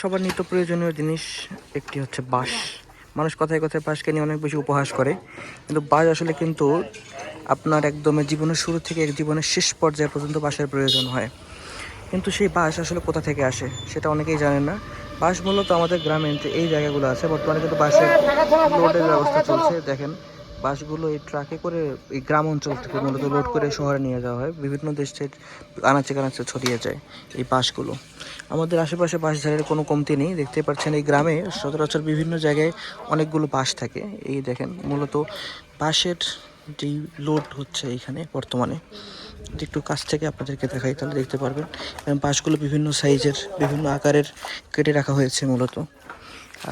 সবার নিত্য প্রয়োজনীয় জিনিস একটি হচ্ছে বাঁশ। মানুষ কথায় কথায় বাঁশকে নিয়ে অনেক বেশি উপহাস করে। কিন্তু বাঁশ আসলে কিন্তু আপনার একদমই জীবনের শুরু থেকে এক জীবনের শেষ পর্যায়ে পর্যন্ত বাঁশের প্রয়োজন হয়। কিন্তু সেই বাঁশ আসলে কোথা থেকে আসে সেটা অনেকেই জানেন না। বাঁশ মূলত আমাদের গ্রামে এই জায়গাগুলো আছে, বর্তমানে কিন্তু বাঁশের লোডের ব্যবস্থা চলছে। দেখেন বাসগুলো এই ট্রাকে করে এই গ্রাম অঞ্চল থেকে মূলত লোড করে শহরে নিয়ে যাওয়া হয়। বিভিন্ন দেশের আনাচে কানাচে ছড়িয়ে যায় এই বাসগুলো। আমাদের আশেপাশে বাস ঝাড়ের কোনো কমতি নেই। দেখতে পাচ্ছেন এই গ্রামে সচরাচর বিভিন্ন জায়গায় অনেকগুলো বাস থাকে। এই দেখেন, মূলত বাসের যেই লোড হচ্ছে এখানে বর্তমানে একটু কাছ থেকে আপনাদেরকে দেখাই, তাহলে দেখতে পারবেন। এবং বাসগুলো বিভিন্ন সাইজের, বিভিন্ন আকারের কেটে রাখা হয়েছে মূলত।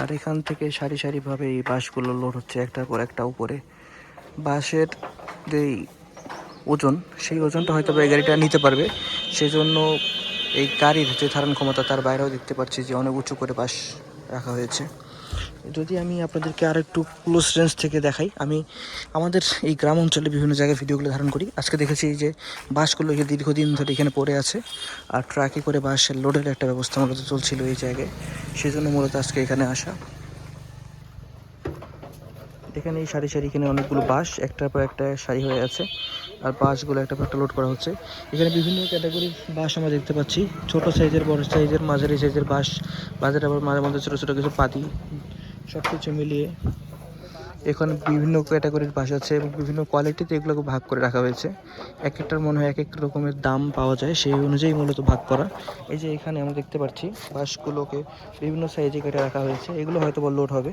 আর এখান থেকে সারি সারিভাবে এই বাঁশগুলো লোড হচ্ছে একটার পর একটা উপরে। বাঁশের যেই ওজন, সেই ওজনটা হয়তো এই গাড়িটা নিতে পারবে। সেজন্য এই গাড়ির যে ধারণ ক্ষমতা, তার বাইরেও দেখতে পাচ্ছি যে অনেক উঁচু করে বাস রাখা হয়েছে। যদি আমি আপনাদেরকে আর একটু ক্লোজ রেঞ্জ থেকে দেখাই, আমি আমাদের এই গ্রাম অঞ্চলে বিভিন্ন জায়গায় ভিডিওগুলো ধারণ করি। আজকে দেখেছি যে বাসগুলো এই দীর্ঘদিন ধরে এখানে পড়ে আছে, আর ট্রাকে করে বাসের লোডের একটা ব্যবস্থা মূলত চলছিল এই জায়গায়। সেই জন্য মূলত আজকে এখানে আসা। এখানে এই সারি সারি এখানে অনেকগুলো বাস, একটার পর একটা সারি হয়ে আছে, আর বাসগুলো একটা পর একটা লোড করা হচ্ছে। এখানে বিভিন্ন ক্যাটাগরির বাস আমরা দেখতে পাচ্ছি। ছোট সাইজের বড় সাইজের মাঝারি সাইজের বাস, বাজারে আবার মাঝে মধ্যে ছোটো ছোটো কিছু পাতি সব কিছু মিলিয়ে এখানে বিভিন্ন ক্যাটাগরির বাস আছে এবং বিভিন্ন কোয়ালিটিতে এগুলোকে ভাগ করে রাখা হয়েছে। এক একটার মনে হয় এক এক রকমের দাম পাওয়া যায়, সেই অনুযায়ী মূলত ভাগ করা। এই যে এখানে আমরা দেখতে পাচ্ছি, বাসগুলোকে বিভিন্ন সাইজে কেটে রাখা হয়েছে। এগুলো হয়তো বা লোড হবে।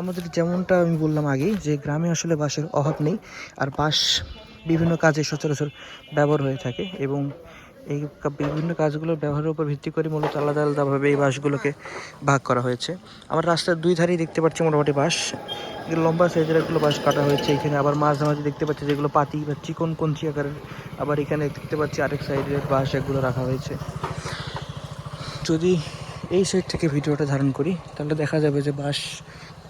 আমাদের যেমনটা আমি বললাম আগেই, যে গ্রামে আসলে বাসের অভাব নেই, আর বাস বিভিন্ন কাজে সচরাচর ব্যবহার হয়ে থাকে এবং এই বিভিন্ন কাজগুলোর ব্যবহারের উপর ভিত্তি করে মূলত আলাদা আলাদাভাবে এই বাসগুলোকে ভাগ করা হয়েছে। আমার রাস্তার দুই ধারেই দেখতে পাচ্ছি মোটামুটি বাস এগুলো লম্বা সাইজের একগুলো বাস কাটা হয়েছে। এখানে আবার মাঝে মাঝে দেখতে পাচ্ছি যেগুলো পাতি বা চিকন কঞ্চি আকারের। আবার এখানে দেখতে পাচ্ছি আরেক সাইডের বাস এগুলো রাখা হয়েছে। যদি এই সাইড থেকে ভিডিওটা ধারণ করি, তাহলে দেখা যাবে যে বাস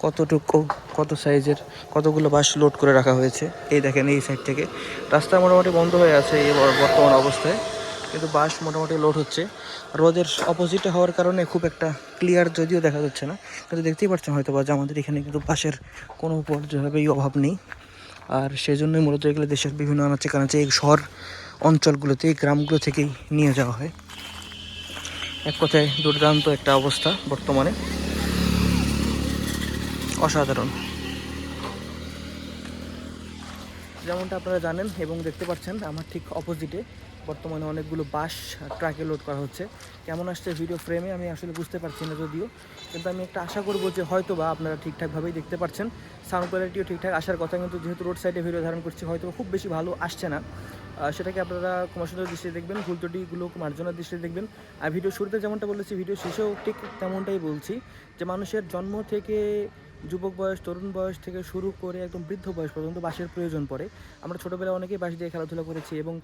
কতটুকু, কত সাইজের, কতগুলো বাস লোড করে রাখা হয়েছে। এই দেখেন এই সাইড থেকে। রাস্তা মোটামুটি বন্ধ হয়ে আছে এই বর্তমান অবস্থায়। কিন্তু বাস মোটামুটি লোড হচ্ছে। রোদের অপোজিটে হওয়ার কারণে খুব একটা ক্লিয়ার যদিও দেখা যাচ্ছে না, কিন্তু দেখতেই পাচ্ছেন হয়তো বা যে আমাদের এখানে কিন্তু বাসের কোনো পর্যায়েই অভাব নেই। আর সেই জন্যই মূলত এগুলো দেশের বিভিন্ন আনাচে কানাচে এই শহর অঞ্চলগুলোতে, এই গ্রামগুলো থেকেই নিয়ে যাওয়া হয়। এক কথায় দুর্দান্ত একটা অবস্থা বর্তমানে। অসাধারণ। যেমনটা আপনারা জানেন এবং দেখতে পাচ্ছেন, আমার ঠিক অপোজিটে বর্তমানে অনেকগুলো বাস ট্রাকে লোড করা হচ্ছে। কেমন আসছে ভিডিও ফ্রেমে আমি আসলে বুঝতে পারছি না যদিও। কিন্তু আমি একটা আশা করব যে হয়তো বা আপনারা ঠিকঠাকভাবেই দেখতে পাচ্ছেন। সাউন্ড কোয়ালিটিও ঠিকঠাক আসার কথা, কিন্তু যেহেতু রোড সাইডে ভিডিও ধারণ করছি হয়তো খুব বেশি ভালো আসছে না। সেটাকে আপনারা ক্ষমাসুন্দর দৃষ্টিতে দেখবেন ভুল ত্রুটিগুলো মার্জনার দৃষ্টিতে দেখবেন। আর ভিডিও শুরুতে যেমনটা বলেছি ভিডিও শেষেও ঠিক তেমনটাই বলছি যে, মানুষের জন্ম থেকে যুবক বয়স, তরুণ বয়স থেকে শুরু করে একদম বৃদ্ধ বয়স পর্যন্ত বাঁশের প্রয়োজন পড়ে। আমরা ছোটোবেলায় অনেকেই বাঁশ দিয়ে খেলাধুলা করেছি এবং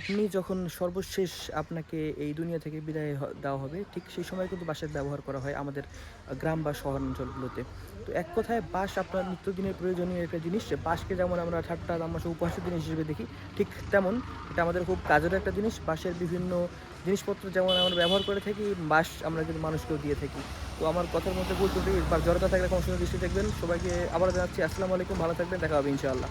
আপনি যখন সর্বশেষ আপনাকে এই দুনিয়া থেকে বিদায় দেওয়া হবে, ঠিক সেই সময় কিন্তু বাঁশের ব্যবহার করা হয় আমাদের গ্রাম বা শহর অঞ্চলগুলোতে। তো এক কথায় বাঁশ আপনার নিত্যদিনের প্রয়োজনীয় একটা জিনিস বাঁশকে যেমন আমরা ঠাট্টা, তামাশা, উপহাসের জিনিস হিসেবে দেখি, ঠিক তেমন এটা আমাদের খুব কাজের একটা জিনিস। বাঁশের বিভিন্ন জিনিসপত্র যেমন আমরা ব্যবহার করে থাকি, বাঁশ আমরা কিন্তু মানুষকেও দিয়ে থাকি। তো আমার কথার মধ্যে ত্রুটি বা জড়তা থাকলে কোনো সুন্দর দৃষ্টি দেখবেন। সবাইকে আবার জানাচ্ছি আসসালামু আলাইকুম ভালো থাকবেন দেখা হবে ইনশাআল্লাহ।